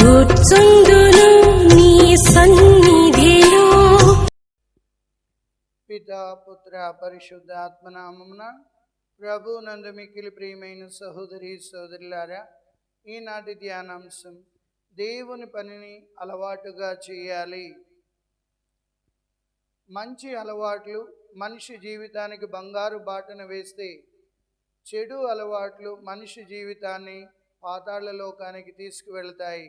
కూర్చుందును నీ సన్నిధిలో. పిత పుత్ర పరిశుద్ధాత్మనామమున ప్రభు నందు మిక్కిలి ప్రియమైన సహోదరి సోదరులారా ఈనాటి ధ్యానాంశం దేవుని పనిని అలవాటుగా చేయాలి. మంచి అలవాట్లు మనిషి జీవితానికి బంగారు బాటను వేస్తే చెడు అలవాట్లు మనిషి జీవితాన్ని పాతాళ లోకానికి తీసుకువెళ్తాయి.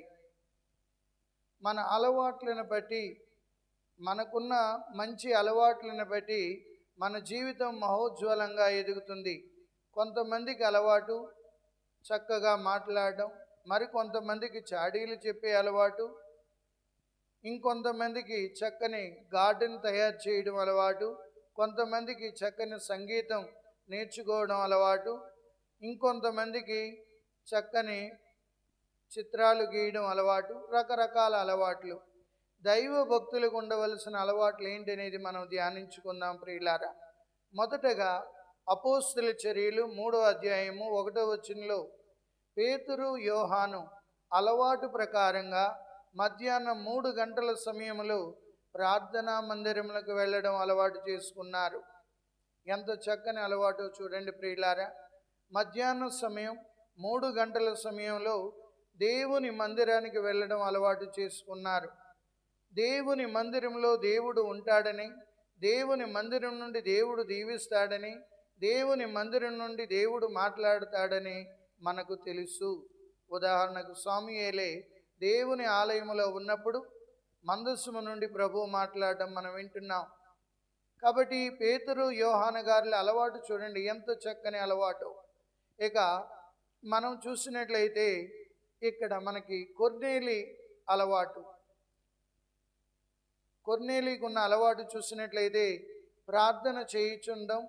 మన అలవాట్లను బట్టి మనకున్న మంచి అలవాట్లను బట్టి మన జీవితం మహోజ్వలంగా ఎదుగుతుంది. కొంతమందికి అలవాటు చక్కగా మాట్లాడడం మరి కొంతమందికి చాడీలు చెప్పే అలవాటు ఇంకొంతమందికి చక్కని గార్డెన్ తయారు చేయడం అలవాటు కొంతమందికి చక్కని సంగీతం నేర్చుకోవడం అలవాటు ఇంకొంతమందికి చక్కని చిత్రాలు గీయడం అలవాటు రకరకాల అలవాట్లు. దైవ భక్తులకు ఉండవలసిన అలవాట్లు ఏంటి అనేది మనం ధ్యానించుకుందాం ప్రియులారా. మొదటగా అపోస్తుల చర్యలు మూడో అధ్యాయము ఒకటో వచనంలో పేతురు యోహాను అలవాటు ప్రకారంగా మధ్యాహ్నం మూడు గంటల సమయంలో ప్రార్థనా మందిరములకు వెళ్ళడం అలవాటు చేసుకున్నారు. ఎంత చక్కని అలవాటు చూడండి ప్రియులారా. మధ్యాహ్నం సమయం మూడు గంటల సమయంలో దేవుని మందిరానికి వెళ్ళడం అలవాటు చేసుకున్నారు. దేవుని మందిరంలో దేవుడు ఉంటాడని దేవుని మందిరం నుండి దేవుడు దీవిస్తాడని దేవుని మందిరం నుండి దేవుడు మాట్లాడతాడని మనకు తెలుసు. ఉదాహరణకు స్వామియేలే దేవుని ఆలయములో ఉన్నప్పుడు మందస్సుము నుండి ప్రభు మాట్లాడడం మనం వింటున్నాం. కాబట్టి పేతురు యోహాన గారుల అలవాటు చూడండి ఎంత చక్కని అలవాటు. ఇక మనం చూసినట్లయితే ఇక్కడ మనకి కొర్నేలి అలవాటు. కొర్నేలికి ఉన్న అలవాటు చూసినట్లయితే ప్రార్థన చేయుచుండడం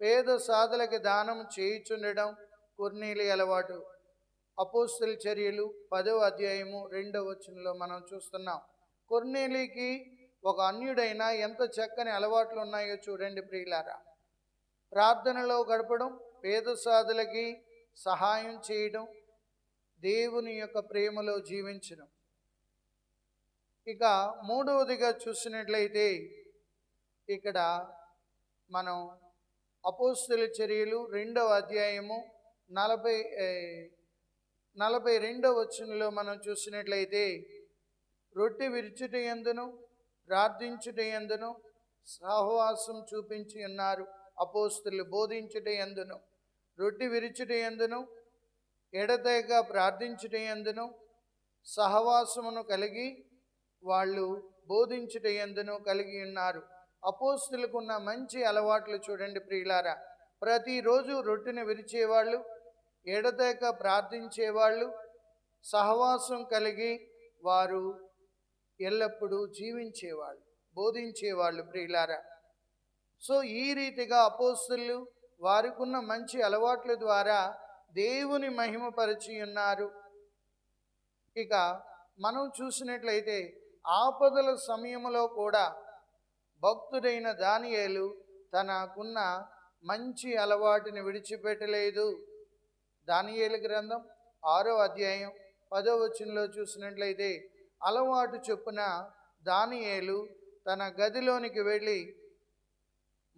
పేద సాధులకి దానం చేయుచుండడం కొర్నేలి అలవాటు. అపోస్తుల చర్యలు పదవ అధ్యాయము రెండవ వచనంలో మనం చూస్తున్నాం. కొర్నేలికి ఒక అన్యుడైన ఎంత చక్కని అలవాట్లు ఉన్నాయో చూడండి ప్రియులారా. ప్రార్థనలో గడపడం పేద సాధులకి సహాయం చేయడం దేవుని యొక్క ప్రేమలో జీవించడం ఇక మూడవదిగా చూసినట్లయితే ఇక్కడ మనం అపోస్తుల చర్యలు రెండవ అధ్యాయము నలభై నలభై రెండవ వచనంలో మనం చూసినట్లయితే రొట్టె విరుచుట ఎందును? ప్రార్థించుట ఎందును? సహవాసం చూపించి ఉన్నారు. అపోస్తులు బోధించుట ఎందును? రొట్టె విరుచుట ఎందును? ఎడతెగ ప్రార్థించుటయందును సహవాసమును కలిగి వాళ్ళు బోధించుటయందును కలిగి ఉన్నారు. అపోస్తులకున్న మంచి అలవాట్లు చూడండి ప్రియులారా. ప్రతిరోజు రొట్టెను విరిచేవాళ్ళు ఎడతెగ ప్రార్థించేవాళ్ళు సహవాసం కలిగి వారు ఎల్లప్పుడూ జీవించేవాళ్ళు బోధించేవాళ్ళు ప్రియులారా. సో ఈ రీతిగా అపోస్తులు వారికున్న మంచి అలవాట్ల ద్వారా దేవుని మహిమపరిచి ఉన్నారు. ఇక మనం చూసినట్లయితే ఆపదల సమయంలో కూడా భక్తుడైన దానియేలు తనకున్న మంచి అలవాటుని విడిచిపెట్టలేదు. దానియేలు గ్రంథం ఆరో అధ్యాయం పదో వచనంలో చూసినట్లయితే అలవాటు చొప్పున దానియేలు తన గదిలోనికి వెళ్ళి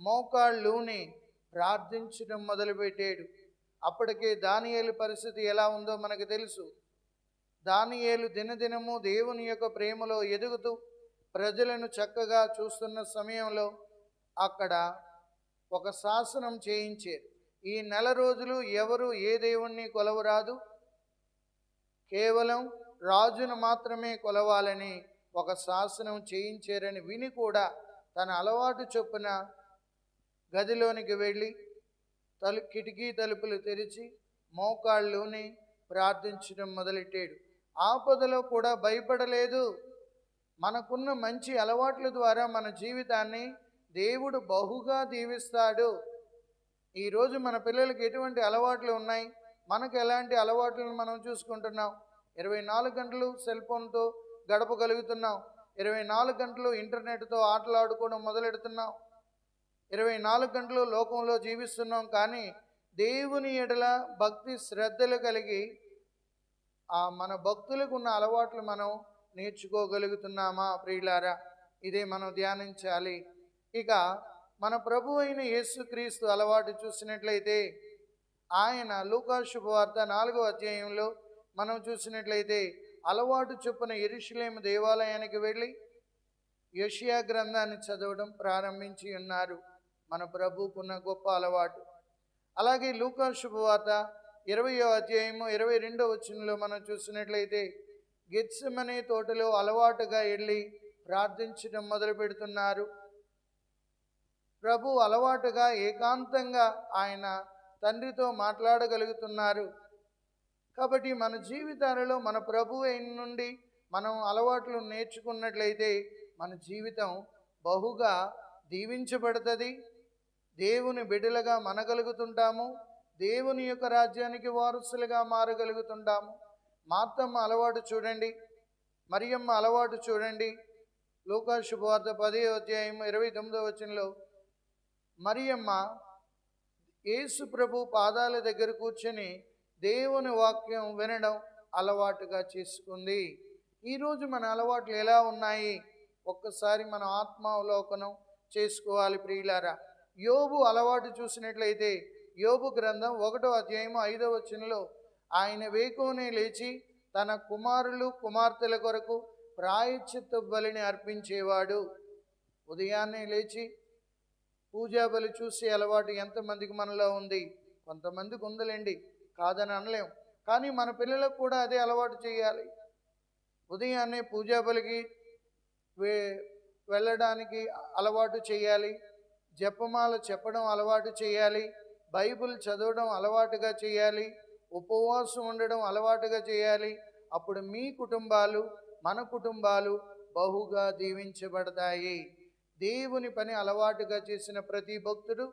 మోకాళ్ళూని ప్రార్థించడం మొదలుపెట్టాడు. అప్పటికే దానియేలు పరిస్థితి ఎలా ఉందో మనకు తెలుసు. దానియేలు దినదినము దేవుని యొక్క ప్రేమలో ఎదుగుతూ ప్రజలను చక్కగా చూస్తున్న సమయంలో అక్కడ ఒక శాసనం చేయించారు. ఈ నెల రోజులు ఎవరు ఏ దేవుణ్ణి కొలవరాదు? కేవలం రాజును మాత్రమే కొలవాలని ఒక శాసనం చేయించారని విని కూడా తన అలవాటు చొప్పున గదిలోనికి వెళ్ళి తలు కిటికీ తలుపులు తెరిచి మోకాళ్ళుని ప్రార్థించడం మొదలెట్టాడు. ఆపదలో కూడా భయపడలేదు. మనకున్న మంచి అలవాట్ల ద్వారా మన జీవితాన్ని దేవుడు బహుగా దీవిస్తాడు. ఈరోజు మన పిల్లలకి ఎటువంటి అలవాట్లు ఉన్నాయి? మనకు ఎలాంటి అలవాట్లను మనం చూసుకుంటున్నాం? ఇరవై నాలుగు గంటలు సెల్ ఫోన్తో గడపగలుగుతున్నాం. ఇరవై నాలుగు గంటలు ఇంటర్నెట్తో ఆటలాడుకోవడం మొదలెడుతున్నాం. ఇరవై నాలుగు గంటలు లోకంలో జీవిస్తున్నాం కానీ దేవుని ఎడల భక్తి శ్రద్ధలు కలిగి ఆ మన భక్తులకు ఉన్న అలవాట్లు మనం నేర్చుకోగలుగుతున్నామా ప్రియులారా? ఇదే మనం ధ్యానించాలి. ఇక మన ప్రభు అయిన యేసుక్రీస్తు అలవాటు చూసినట్లయితే ఆయన లూకా శుభవార్త నాలుగో అధ్యాయంలో మనం చూసినట్లయితే అలవాటు చొప్పున ఎరుషులేము దేవాలయానికి వెళ్ళి యషియా గ్రంథాన్ని చదవడం ప్రారంభించి ఉన్నారు. మన ప్రభుకున్న గొప్ప అలవాటు. అలాగే లూకా శుభవార్త ఇరవయో అధ్యాయము ఇరవై రెండో వచనంలో మనం చూసినట్లయితే గెత్సమనే తోటలో అలవాటుగా వెళ్ళి ప్రార్థించడం మొదలు పెడుతున్నారు. ప్రభు అలవాటుగా ఏకాంతంగా ఆయన తండ్రితో మాట్లాడగలుగుతున్నారు. కాబట్టి మన జీవితాలలో మన ప్రభు అయిన నుండి మనం అలవాట్లు నేర్చుకున్నట్లయితే మన జీవితం బహుగా దీవించబడుతుంది. దేవుని బిడ్డలుగా మనగలుగుతుంటాము. దేవుని యొక్క రాజ్యానికి వారసులుగా మారగలుగుతుంటాము. మార్తమ్మ అలవాటు చూడండి. మరియమ్మ అలవాటు చూడండి. లోకా శుభవార్త పదే అధ్యాయం ఇరవై తొమ్మిదో వచనంలో మరియమ్మ యేసు ప్రభు పాదాల దగ్గర కూర్చొని దేవుని వాక్యం వినడం అలవాటుగా చేసుకుంది. ఈరోజు మన అలవాట్లు ఎలా ఉన్నాయి? ఒక్కసారి మనం ఆత్మావలోకనం చేసుకోవాలి ప్రియులారా. యోబు అలవాటు చూసినట్లయితే యోబు గ్రంథం ఒకటో అధ్యాయం ఐదో వచనంలో ఆయన వేకునే లేచి తన కుమారులు కుమార్తెల కొరకు ప్రాయచిత్త బలిని అర్పించేవాడు. ఉదయాన్నే లేచి పూజా బలి చూసే అలవాటు ఎంతమందికి మనలో ఉంది? కొంతమందికి ఉందిలేండి కాదని అనలేం. కానీ మన పిల్లలకు కూడా అదే అలవాటు చేయాలి. ఉదయాన్నే పూజా బలికి వెళ్ళడానికి అలవాటు చేయాలి. జపమాల చెప్పడం అలవాటు చేయాలి. బైబిల్ చదవడం అలవాటుగా చేయాలి. ఉపవాసం ఉండడం అలవాటుగా చేయాలి. అప్పుడు మీ కుటుంబాలు మన కుటుంబాలు బహుగా దీవించబడతాయి. దేవుని పని అలవాటుగా చేసిన ప్రతి భక్తుడు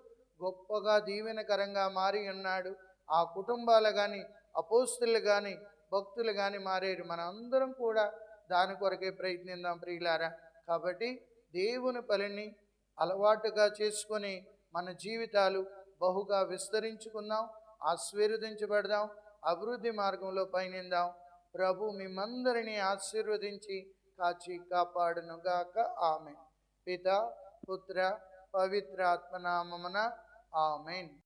గొప్పగా దీవెనకరంగా మారి ఉన్నాడు. ఆ కుటుంబాలు కానీ అపోస్తులు కానీ భక్తులు కానీ మారేరు. మన అందరం కూడా దాని కొరకే ప్రయత్నిద్దాం ప్రియులారా. కాబట్టి దేవుని పనిని అలవాటుగా చేసుకొని మన జీవితాలు బహుగా విస్తరించుకుందాం ఆశీర్వదించబడదాం అభివృద్ధి మార్గంలో పయనిందాం. ప్రభు మిమ్మందరినీ ఆశీర్వదించి కాచి కాపాడునుగాక. ఆమె పిత పుత్ర పవిత్రాత్మనామమున ఆమెన్.